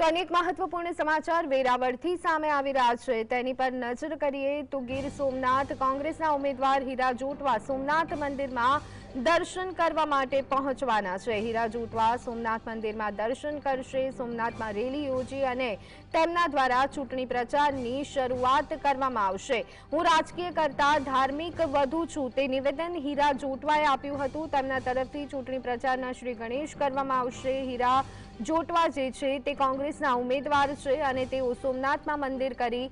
તો અનેક મહત્વપૂર્ણ સમાચાર વેરાવળથી સામે આવી રહ્યા છે. તેની પર નજર કરીએ તો ગીર સોમનાથ કોંગ્રેસના ઉમેદવાર હીરા જોટવા સોમનાથ મંદિરમાં દર્શન કરવા માટે પહોંચવાના છે. હીરા જોટવા સોમનાથ મંદિરમાં દર્શન કરશે, સોમનાથમાં રેલી યોજી અને તેમના દ્વારા ચૂંટણી પ્રચારની શરૂઆત કરવામાં આવશે. હું રાજકીય કરતા ધાર્મિક વધુ છું. તે નિવેદન હીરા જોટવાએ આપ્યું હતું. તેમના તરફથી ચૂંટણી પ્રચારના શ્રી ગણેશ કરવામાં આવશે. હીરા જોટવા જે છે તે કોંગ્રેસના ઉમેદવાર છે અને તેઓ સોમનાથમાં મંદિર કરી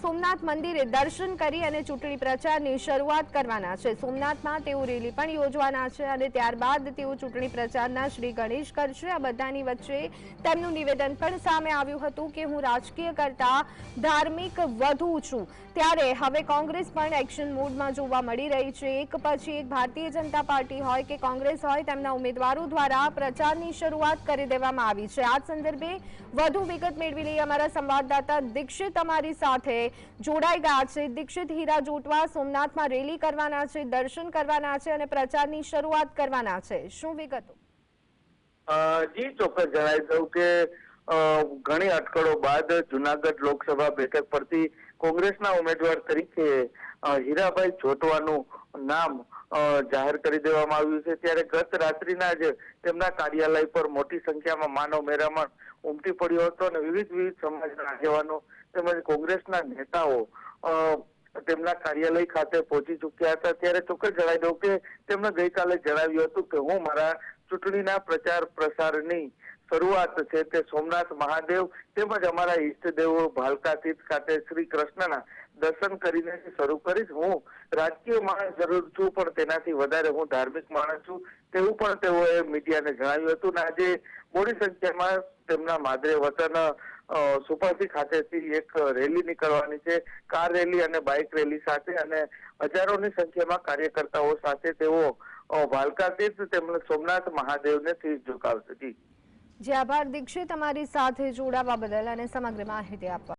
સોમનાથ મંદિરે દર્શન કરી અને ચૂંટણી પ્રચારની શરૂઆત કરવાના છે. સોમનાથમાં તેઓ રેલી પણ યોજવાના છે અને ત્યારબાદ તેઓ ચૂંટણી પ્રચારના શ્રી ગણેશ કરશે. આ બધાની વચ્ચે તેમનું નિવેદન પણ સામે આવ્યું હતું કે હું રાજકીય કરતા ધાર્મિક વધુ છું. ત્યારે હવે કોંગ્રેસ પણ એક્શન મોડમાં જોવા મળી રહી છે. એક પછી એક ભારતીય જનતા પાર્ટી હોય કે કોંગ્રેસ હોય, તેમના ઉમેદવારો દ્વારા પ્રચારની શરૂઆત કરી દેવામાં આવી છે. આ સંદર્ભે વધુ વિગત મેળવી લઈએ અમારા સંવાદદાતા દીક્ષિત અમારી સાથે જોડાઈ ગયા છે. દીક્ષિત હીરા જોટવા સોમનાથમાં રેલી કરવાના છે, દર્શન કરવાના છે અને પ્રચારની શરૂઆત કરવાના છે. શું વિગતો? જી, ચોક્કસ જણાવી દઉં કે ઘણી અટકળો બાદ જુનાગઢ લોકસભા બેઠક પરથી કોંગ્રેસના ઉમેદવાર તરીકે હીરાભાઈ જોટવાનું નામ જાહેર કરી દેવામાં આવ્યું છે. ત્યારે ગત રાત્રિના જ તેમના કાર્યાલય પર મોટી સંખ્યામાં માનવ મેરામણ ઉમટી પડ્યો હતો અને વિવિધ વિવિધ સમાજના આગેવાનો તેમજ કોંગ્રેસના નેતાઓ તેમના કાર્યાલય ખાતે પહોંચી ચૂક્યા હતા. ત્યારે ચોક્કસ જણાવી દઉં કે તેમણે ગઈકાલે જણાવ્યું હતું કે હું મારા ચૂંટણીના પ્રચાર પ્રસારની શરૂઆત છે તે સોમનાથ મહાદેવ તેમજ અમારા ઈષ્ટદેવો ભાલકા તીર્થ ખાતે શ્રી કૃષ્ણના દર્શન કરીને શરૂ કરીશ. હું રાજકીય માણસ જરૂર છું, પણ તેનાથી વધારે હું ધાર્મિક માણસ છું તેવું પણ તેઓએ મીડિયાને જણાવ્યું હતું. અને આજે મોટી સંખ્યામાં તેમના માદરે વતન સુપાસી ખાતેથી એક રેલી નીકળવાની છે. કાર રેલી અને બાઇક રેલી સાથે અને હજારોની સંખ્યામાં કાર્યકર્તાઓ સાથે તેઓ ભાલકા તીર્થ તેમજ સોમનાથ મહાદેવને તીર્થ ઝુકાવશે. જી. જે, આભાર દીક્ષિત. અમારી સાથે જોડાવા બદલ અને સમગ્ર માહિતી આપવા